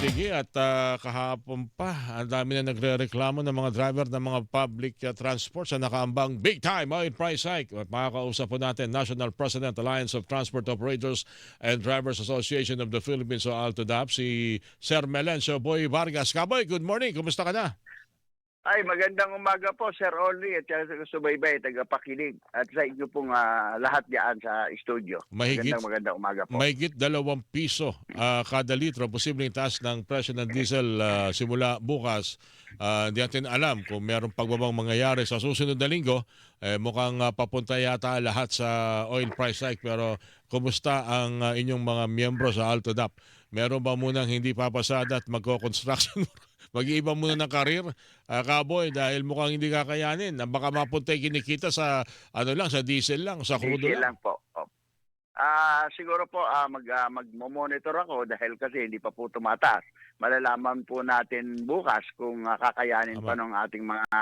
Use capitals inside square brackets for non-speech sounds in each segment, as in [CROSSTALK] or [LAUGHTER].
Sige, at ah, kahapon pa, ang dami na nagre-reklamo ng mga driver ng mga public ah, transport sa nakaambang big time oil price hike. At makakausap po natin National President Alliance of Transport Operators and Drivers Association of the Philippines o AltoDAP, si Sir Melencio Boy Vargas. Kaboy, good morning. Kumusta ka na? Ay, magandang umaga po, Sir Ollie at sa subaybay, tagapakinig at sa inyo pong ah, lahat diyan sa studio. Mahigit Magandang magandang umaga po. Mahigit dalawang piso ah, kada litro posibleng taas ng presyo ng diesel ah, simula bukas. Hindi natin alam kung merong pagbabang mangyayari sa susunod na linggo. Eh, mukhang ah, papunta yata lahat sa oil price hike. Pero kumusta ang ah, inyong mga miyembro sa AltoDAP? Meron ba munang hindi papasada at magko-construction? [LAUGHS] Mag-iiba muna ng karir, ah, kaboy, dahil mukhang hindi kakayanin. Na Baka mapunta yung kinikita sa ano lang, sa diesel lang, sa crudo lang. lang po. Opo. Ah, siguro po ah, mag ah, magmo-monitor ako dahil kasi hindi pa po tumataas. Malalaman po natin bukas kung ah, kakayanin Tama. pa ng ating mga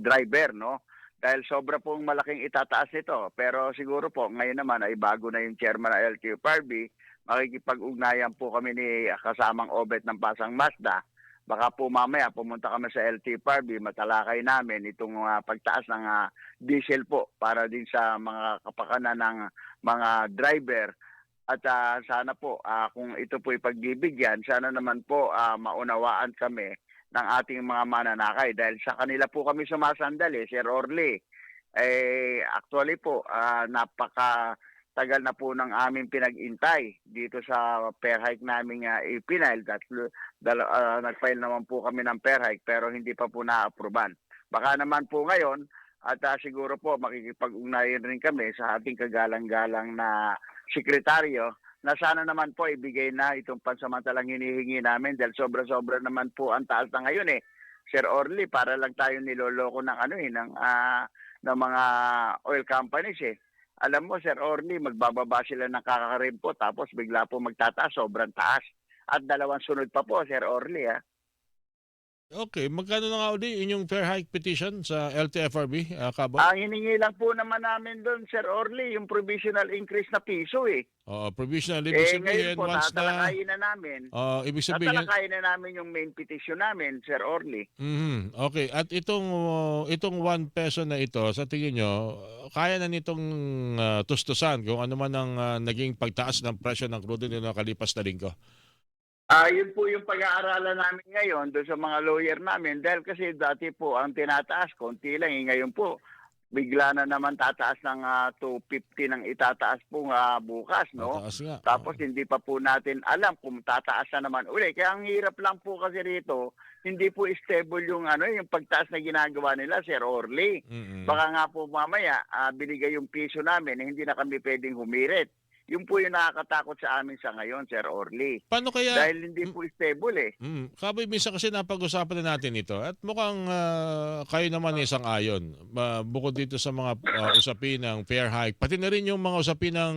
driver, no? Dahil sobra pong malaking itataas nito. Pero siguro po, ngayon naman ay bago na yung chairman ng LTFRB, makikipag-ugnayan po kami ni kasamang Obet ng Pasang Mazda. Baka po mamaya pumunta kami sa LTFRB, matalakay namin itong ah, pagtaas ng ah, diesel po para din sa mga kapakanan ng mga driver. At ah, sana po ah, kung ito po ipagbibigyan, sana naman po ah, maunawaan kami ng ating mga mananakay dahil sa kanila po kami sumasandali, Sir Orly. Eh, actually po, ah, napaka tagal na po ng aming pinag-intay dito sa fair hike namin uh, ipinail. Dal- ah, nag-file naman po kami ng fair hike pero hindi pa po na-approvean. Baka naman po ngayon at ah, siguro po makikipag-ugnayan rin kami sa ating kagalang-galang na sekretaryo na sana naman po ibigay na itong pansamantalang hinihingi namin dahil sobra-sobra naman po ang taas na ngayon eh. Sir Orly, para lang tayo niloloko ng ano eh, ng, ah, ng mga oil companies eh. Alam mo, Sir Orly, magbababa sila ng kakarim po tapos bigla po magtataas, sobrang taas. At dalawang sunod pa po, Sir Orly, ha? Okay, magkano na nga uli inyong fair hike petition sa LTFRB, uh, Kaboy? Ang hiningi lang po naman namin doon, Sir Orly, yung provisional increase na piso eh. Oo, provisional. Ibig eh, sabihin, ngayon po, once na... na namin. Oh, ibig sabihin, Tatalakayin na namin yung main petition namin, Sir Orly. Mhm, okay. At itong uh, itong 1 peso na ito, sa tingin nyo, kaya na nitong uh, tustusan kung ano man ang uh, naging pagtaas ng presyo ng crude nito nakalipas na linggo? Ah, yun po yung pag-aaralan namin ngayon doon sa mga lawyer namin dahil kasi dati po ang tinataas konti lang eh, ngayon po bigla na naman tataas ng ah, 250 ng itataas po ah, bukas no. Nga. Tapos hindi pa po natin alam kung tataas na naman uli. Kaya ang hirap lang po kasi rito, hindi po stable yung ano yung pagtaas na ginagawa nila Sir Orly. Mhm. Baka nga po mamaya ah, binigay yung piso namin eh, hindi na kami pwedeng humirit. Yun po yung nakakatakot sa amin sa ngayon, Sir Orly. Paano kaya Dahil hindi po stable eh. Mm, kaboy, minsan kasi napag-usapan na natin ito at mukhang ah, kayo naman isang ayon. Ba- bukod dito sa mga ah, usapin ng fair hike, pati na rin yung mga usapin ng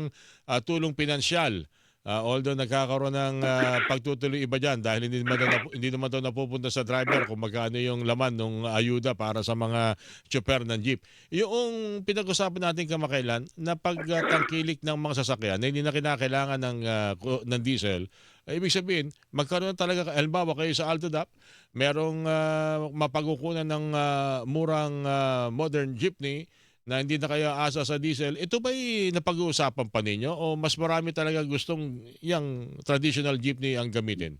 ah, tulong pinansyal. Ah, although nagkakaroon ng ah, pagtutuloy iba dyan dahil hindi naman, napu- hindi naman daw napupunta sa driver kung magkano yung laman ng ayuda para sa mga chopper ng jeep. Yung pinag-usapan natin kamakailan na pagtangkilik ng mga sasakyan na hindi na kinakailangan ng, ku- ng diesel, ay, ibig sabihin, magkaroon talaga, halimbawa kayo sa AltoDAP, merong ah, mapagukunan ng ah, murang ah, modern jeepney na hindi na kayo asa sa diesel. Ito ba'y napag-uusapan pa ninyo o mas marami talaga gustong yung traditional jeepney ang gamitin?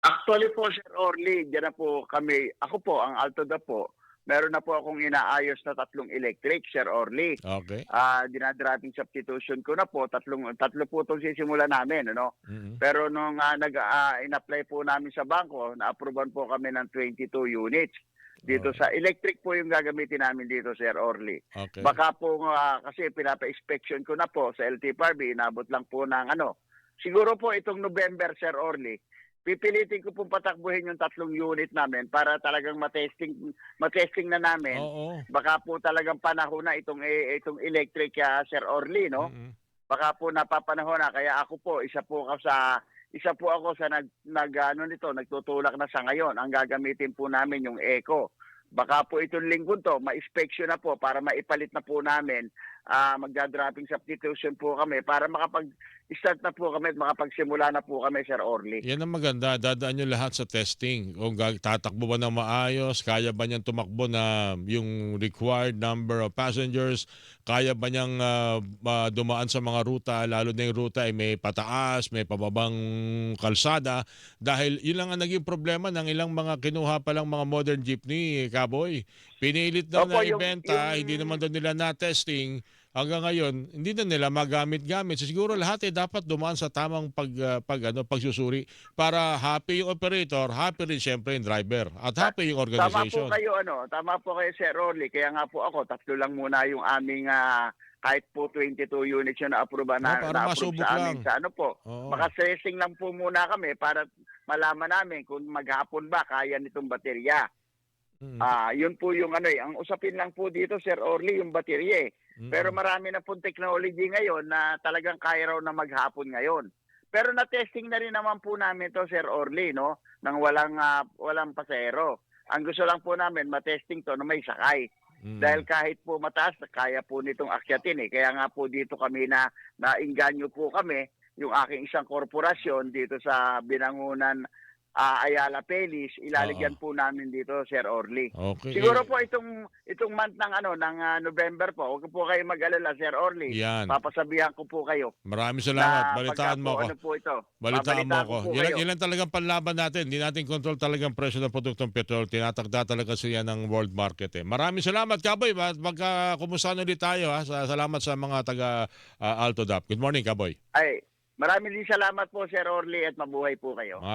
Actually po, Sir Orly, dyan na po kami, ako po, ang Altoda po, meron na po akong inaayos na tatlong electric, Sir Orly. Okay. Ah, dinadropping substitution ko na po, tatlong, tatlo po itong sisimula namin, ano? Mhm. Pero nung ah, nag, ah, in-apply po namin sa bangko, na-approvean po kami ng 22 units. Dito Okay. sa electric po yung gagamitin namin dito, Sir Orly. Okay. Baka po ah, kasi pinapa-inspection ko na po sa LTFRB, inabot lang po ng ano. Siguro po itong November, Sir Orly, pipilitin ko pong patakbuhin yung tatlong unit namin para talagang matesting matesting na namin. Oo. Baka po talagang panahon na itong eh, itong electric ah, Sir Orly, no? Mhm. Baka po napapanahon na kaya ako po isa po ako sa isa po ako sa nag, nag ano nito nagtutulak na sa ngayon. Ang gagamitin po namin yung Eco. Baka po itong linggo to, ma-inspection na po para maipalit na po namin ah, magda-dropping substitution po kami para makapag-start na po kami at makapagsimula na po kami, Sir Orly. Yan ang maganda. Dadaan nyo lahat sa testing. Kung tatakbo ba ng maayos, kaya ba niyang tumakbo na yung required number of passengers, kaya ba niyang ah, ma- dumaan sa mga ruta, lalo na yung ruta ay may pataas, may pababang kalsada. Dahil yun lang ang naging problema ng ilang mga kinuha palang mga modern jeepney, Kaboy. Pinilit daw Opo, na yung- ibenta, yung- hindi naman daw nila na-testing. Hanggang ngayon, hindi na nila magamit-gamit. So, siguro lahat ay dapat dumaan sa tamang pag, ah, pag ano, pagsusuri para happy yung operator, happy rin siyempre yung driver, at happy yung Tama po organization. kayo ano, tama po kayo Sir Orly. Kaya nga po ako, tatlo lang muna yung aming ah, kahit po 22 units yung na-approve na, Ah, para na-approve masubok sa amin lang. sa ano po. Oo. Maka-stressing lang po muna kami para malaman namin kung maghapon ba kaya nitong baterya. Mm. Ah, yun po yung ano eh. Ang usapin lang po dito Sir Orly yung baterya eh. Mm. Pero marami na pong technology ngayon na talagang kaya raw na maghapon ngayon. Pero na-testing na rin naman po namin to Sir Orly, no? Nang walang ah, walang pasahero. Ang gusto lang po namin matesting to na may sakay. Mm. Dahil kahit po mataas, kaya po nitong akyatin eh. Kaya nga po dito kami na nainganyo po kami yung aking isang korporasyon dito sa binangunan ah, Ayala Pelis, ilalagyan po namin dito Sir Orly. Okay. Siguro Eh, po itong itong month ng ano ng ah, November po, huwag po kayo mag-alala Sir Orly. Yan. Papasabihan ko po kayo. Maraming salamat. Balitaan mo po, ako. Ano po ito? Balitaan mo ako. ko po Yan, lang talagang panlaban natin. Hindi natin control talagang presyo ng produktong petrol. Tinatagda talaga siya ng world market. Eh. Maraming salamat, Kaboy. Magka kumustahan ulit tayo. Ha? Sa- Salamat sa mga taga ah, Alto DAP. Good morning, Kaboy. Ay, maraming din salamat po Sir Orly at mabuhay po kayo.